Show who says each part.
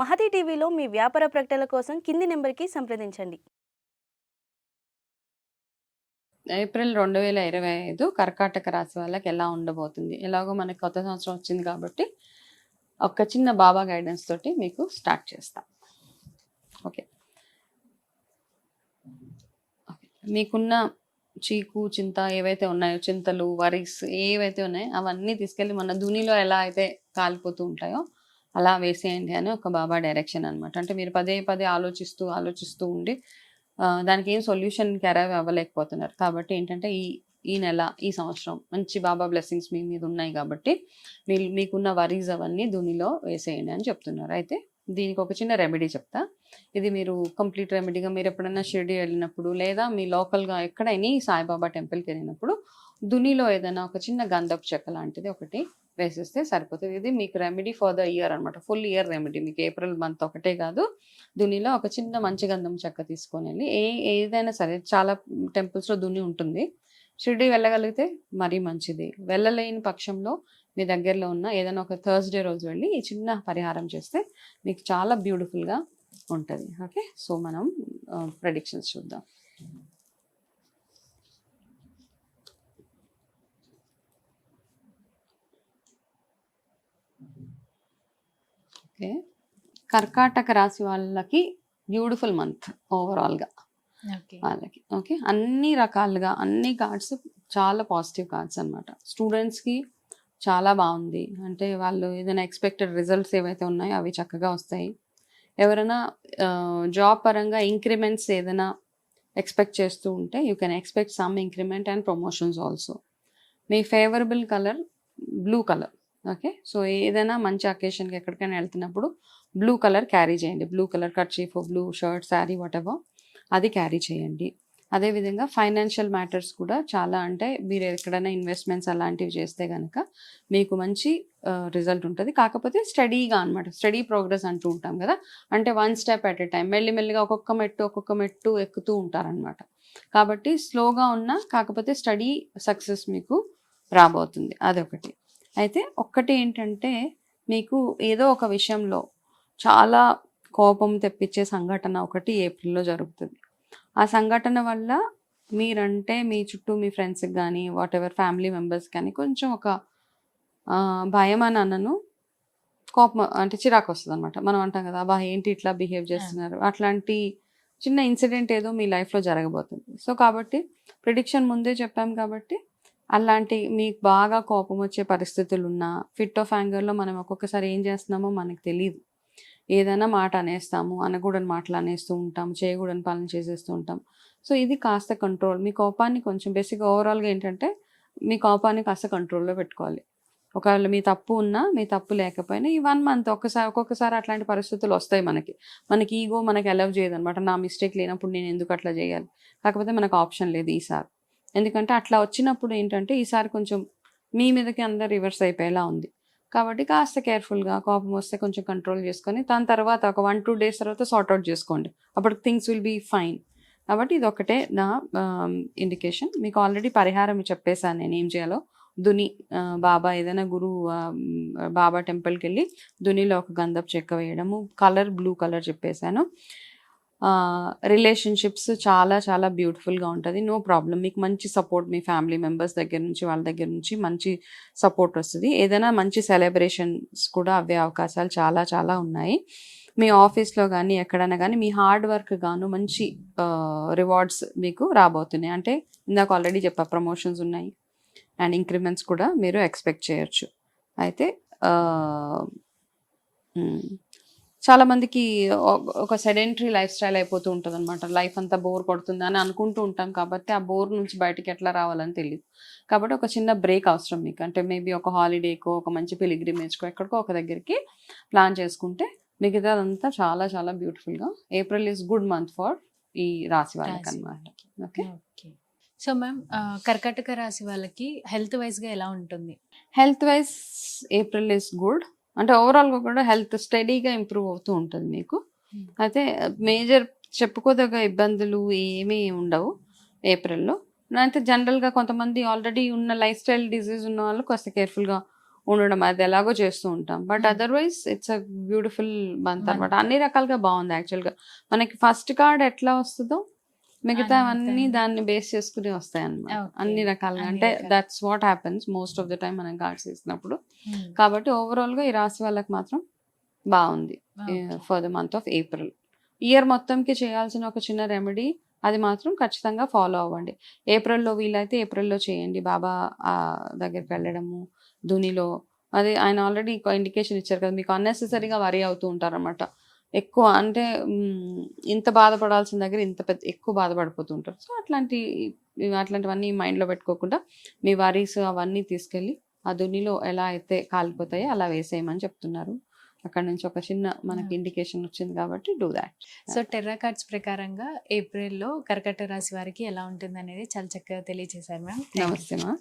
Speaker 1: మహతి టీవీలో మీ వ్యాపార ప్రకటనల కోసం కింది నెంబర్కి సంప్రదించండి.
Speaker 2: ఏప్రిల్ రెండు వేల ఇరవై ఐదు కర్కాటక రాశి వాళ్ళకి ఎలా ఉండబోతుంది? ఎలాగో మనకి కొత్త సంవత్సరం వచ్చింది కాబట్టి ఒక చిన్న బాబా గైడెన్స్ తోటి మీకు స్టార్ట్ చేస్తాం. ఓకే. మీకున్న చీకు చింత ఏవైతే ఉన్నాయో చింతలు వరీస్ ఏవైతే ఉన్నాయో అవన్నీ తీసుకెళ్ళి మన ధునిలో ఎలా అయితే కాలిపోతూ ఉంటాయో అలా వేసేయండి అని ఒక బాబా డైరెక్షన్ అనమాట అంటే మీరు పదే పదే ఆలోచిస్తూ ఆలోచిస్తూ ఉండి దానికి ఏం సొల్యూషన్ అరైవ్ అవ్వలేకపోతున్నారు. కాబట్టి ఏంటంటే ఈ ఈ నెల ఈ సంవత్సరం మంచి బాబా బ్లెస్సింగ్స్ మీ మీద ఉన్నాయి కాబట్టి మీరు మీకున్న వరీస్ అవన్నీ దునిలో వేసేయండి అని చెప్తున్నారు. అయితే దీనికి ఒక చిన్న రెమెడీ చెప్తా. ఇది మీరు కంప్లీట్ రెమెడీగా మీరు ఎప్పుడైనా షిరిడి వెళ్ళినప్పుడు లేదా మీ లోకల్గా ఎక్కడైనా సాయిబాబా టెంపుల్కి వెళ్ళినప్పుడు దునిలో ఏదైనా ఒక చిన్న గంధపు చెక్క లాంటిది ఒకటి వేసేస్తే సరిపోతుంది. ఇది మీకు రెమెడీ ఫర్ ద ఇయర్ అనమాట ఫుల్ ఇయర్ రెమెడీ మీకు ఏప్రిల్ మంత్ ఒకటే కాదు. దునిలో ఒక చిన్న మంచి గంధం చెక్క తీసుకొని వెళ్ళి ఏ ఏదైనా సరే చాలా టెంపుల్స్లో దుని ఉంటుంది. షిరిడి వెళ్ళగలిగితే మరీ మంచిది. వెళ్ళలేని పక్షంలో మీ దగ్గరలో ఉన్న ఏదైనా ఒక థర్స్డే రోజు వెళ్ళి ఈ చిన్న పరిహారం చేస్తే మీకు చాలా బ్యూటిఫుల్గా ఉంటుంది. ఓకే సో మనం ప్రెడిక్షన్స్ చూద్దాం. ఓకే. కర్కాటక రాశి వాళ్ళకి బ్యూటిఫుల్ మంత్ ఓవరాల్గా. వాళ్ళకి. ఓకే. అన్ని రకాలుగా అన్ని కార్డ్స్ చాలా పాజిటివ్ కార్డ్స్ అనమాట స్టూడెంట్స్కి చాలా బాగుంది. అంటే వాళ్ళు ఏదైనా ఎక్స్పెక్టెడ్ రిజల్ట్స్ ఏవైతే ఉన్నాయో అవి చక్కగా వస్తాయి. ఎవరైనా జాబ్ పరంగా ఇంక్రిమెంట్స్ ఏదైనా ఎక్స్పెక్ట్ చేస్తూ ఉంటే you can expect some increment and promotions also. Me favourable colour blue colour. Okay. So ఏదైనా మంచి అకేషన్కి ఎక్కడికైనా వెళ్తున్నప్పుడు బ్లూ కలర్ క్యారీ చేయండి. Blue colour kerchief blue shirt sari whatever ever అది క్యారీ చేయండి. అదేవిధంగా ఫైనాన్షియల్ మ్యాటర్స్ కూడా చాలా అంటే మీరు ఎక్కడైనా ఇన్వెస్ట్మెంట్స్ అలాంటివి చేస్తే కనుక మీకు మంచి రిజల్ట్ ఉంటుంది. కాకపోతే స్టడీగా అనమాట స్టడీ ప్రోగ్రెస్ అంటూ ఉంటాం కదా. అంటే one step at a time మెల్లిమెల్లిగా ఒక్కొక్క మెట్టు ఒక్కొక్క మెట్టు ఎక్కుతూ ఉంటారనమాట కాబట్టి స్లోగా ఉన్నా కాకపోతే స్టడీ సక్సెస్ మీకు రాబోతుంది. అదొకటి. అయితే ఒక్కటి ఏంటంటే మీకు ఏదో ఒక విషయంలో చాలా కోపం తెప్పించే సంఘటన ఒకటి ఏప్రిల్లో జరుగుతుంది. ఆ సంఘటన వల్ల మీరంటే మీ చుట్టూ మీ ఫ్రెండ్స్కి కానీ వాట్ ఎవర్ ఫ్యామిలీ మెంబర్స్ కానీ కొంచెం ఒక భయం అని అన్నను కోపం అంటే చిరాకు వస్తుంది అనమాట మనం అంటాం కదా అబ్బా ఏంటి ఇట్లా బిహేవ్ చేస్తున్నారు? అట్లాంటి చిన్న ఇన్సిడెంట్ ఏదో మీ లైఫ్లో జరగబోతుంది. సో కాబట్టి ప్రిడిక్షన్ ముందే చెప్పాం కాబట్టి అలాంటి మీకు బాగా కోపం వచ్చే పరిస్థితులు ఉన్నా ఫిట్ ఆఫ్ యాంగర్లో మనం ఒక్కొక్కసారి ఏం చేస్తున్నామో మనకు తెలియదు ఏదైనా మాట అనేస్తాము అనకూడని మాటలు అనేస్తూ ఉంటాం చేయకూడని పనులు చేసేస్తూ ఉంటాం. సో ఇది కాస్త కంట్రోల్ మీ కోపాన్ని కొంచెం బేసిక్గా ఓవరాల్గా ఏంటంటే మీ కోపాన్ని కాస్త కంట్రోల్లో పెట్టుకోవాలి. ఒకవేళ మీ తప్పు ఉన్నా మీ తప్పు లేకపోయినా ఈ వన్ మంత్ ఒక్కసారి ఒక్కొక్కసారి అట్లాంటి పరిస్థితులు వస్తాయి మనకి. మనకి ఈగో మనకి అలౌ చేయదు అనమాట నా మిస్టేక్ లేనప్పుడు నేను ఎందుకు అట్లా చేయాలి? కాకపోతే మనకు ఆప్షన్ లేదు ఈసారి. ఎందుకంటే అట్లా వచ్చినప్పుడు ఏంటంటే ఈసారి కొంచెం మీ మీదకి అందరు రివర్స్ అయిపోయేలా ఉంది. కాబట్టి కాస్త కేర్ఫుల్గా కోపం వస్తే కొంచెం కంట్రోల్ చేసుకొని దాని తర్వాత ఒక వన్ టూ డేస్ తర్వాత సార్ట్ అవుట్ చేసుకోండి. అప్పుడు థింగ్స్ విల్ బీ ఫైన్. కాబట్టి ఇది ఒకటే నా ఇండికేషన్. మీకు ఆల్రెడీ పరిహారం చెప్పేశాను నేను ఏం చేయాలో. దుని బాబా ఏదైనా గురువు బాబా టెంపుల్కి వెళ్ళి దునిలో ఒక గంధపు చెక్క వేయడము కలర్ బ్లూ కలర్ చెప్పేశాను. రిలేషన్షిప్స్ చాలా చాలా బ్యూటిఫుల్గా ఉంటుంది. నో ప్రాబ్లం మీకు మంచి సపోర్ట్ మీ ఫ్యామిలీ మెంబర్స్ దగ్గర నుంచి వాళ్ళ దగ్గర నుంచి మంచి సపోర్ట్ వస్తుంది. ఏదైనా మంచి సెలబ్రేషన్స్ కూడా అవే అవకాశాలు చాలా చాలా ఉన్నాయి. మీ ఆఫీస్లో కానీ ఎక్కడైనా కానీ మీ హార్డ్ వర్క్ గాను మంచి రివార్డ్స్ మీకు రాబోతున్నాయి. అంటే ఇందాక ఆల్రెడీ చెప్పా ప్రమోషన్స్ ఉన్నాయి. అండ్ ఇంక్రిమెంట్స్ కూడా మీరు ఎక్స్పెక్ట్ చేయొచ్చు. అయితే చాలా మందికి ఒక సెడెంటరీ లైఫ్ స్టైల్ అయిపోతూ ఉంటుంది అనమాట లైఫ్ అంతా బోర్ కొడుతుంది అని అనుకుంటూ ఉంటాం కాబట్టి ఆ బోర్ నుంచి బయటికి ఎట్లా రావాలని తెలియదు కాబట్టి ఒక చిన్న బ్రేక్ అవసరం మీకు. అంటే మేబీ ఒక హాలిడేకో ఒక మంచి పిలిగ్రిమేజ్కో ఎక్కడికో ఒక దగ్గరికి ప్లాన్ చేసుకుంటే మిగతాదంతా చాలా చాలా బ్యూటిఫుల్గా. April is good month for ఈ రాశి వాళ్ళకి అనమాట. ఓకే?
Speaker 3: సో మ్యామ్ కర్కాటక రాశి వాళ్ళకి హెల్త్ వైజ్గా ఎలా ఉంటుంది?
Speaker 2: Health wise April is good. అంటే ఓవరాల్గా కూడా హెల్త్ స్టడీగా ఇంప్రూవ్ అవుతూ ఉంటుంది మీకు
Speaker 3: Hmm.
Speaker 2: అయితే మేజర్ చెప్పుకోదగ్గ ఇబ్బందులు ఏమీ ఉండవు ఏప్రిల్లో అయితే జనరల్గా కొంతమంది ఆల్రెడీ ఉన్న లైఫ్ స్టైల్ డిజీజ్ ఉన్న వాళ్ళు కాస్త కేర్ఫుల్గా ఉండడం అది ఎలాగో చేస్తూ ఉంటాం but. Otherwise it's a beautiful month
Speaker 3: Month.
Speaker 2: అనమాట అన్ని రకాలుగా బాగుంది యాక్చువల్గా మనకి ఫస్ట్ కార్డ్ ఎట్లా వస్తుందో మిగతా
Speaker 3: అన్ని
Speaker 2: దాన్ని బేస్ చేసుకుని వస్తాయి అన్నమాట. అన్ని రకాలుగా. అంటే. That's what happens most of the time మనం ఇస్తున్నప్పుడు
Speaker 3: Hmm.
Speaker 2: కాబట్టి overall గా ఈ రాశి వాళ్ళకి మాత్రం బాగుంది. For the month of April year మొత్తంకి చేయాల్సిన ఒక చిన్న రెమెడీ అది మాత్రం ఖచ్చితంగా ఫాలో అవ్వండి. ఏప్రిల్లో వీలైతే ఏప్రిల్లో చేయండి. బాబా ఆ, దగ్గరికి వెళ్ళడము ధునిలో. అది ఆయన ఆల్రెడీ ఇండికేషన్ ఇచ్చారు కదా మీకు అన్నెసెసరీగా వరీ అవుతూ ఉంటారన్నమాట. ఎక్కువ అంటే ఇంత బాధపడాల్సిన దగ్గర ఇంత పెద్ద ఎక్కువ బాధపడిపోతుంటారు. సో అట్లాంటి అట్లాంటివన్నీ మైండ్లో పెట్టుకోకుండా మీ వరీస్ అవన్నీ తీసుకెళ్ళి ఆ దునిలో ఎలా అయితే కాలిపోతాయో అలా వేసేయమని చెప్తున్నారు. అక్కడ నుంచి ఒక చిన్న మనకి. ఇండికేషన్ వచ్చింది కాబట్టి do that.
Speaker 3: So tarot cards ప్రకారంగా ఏప్రిల్లో కర్కట రాశి వారికి ఎలా ఉంటుంది అనేది చాలా చక్కగా తెలియజేశారు మ్యామ్.
Speaker 2: నమస్తే మా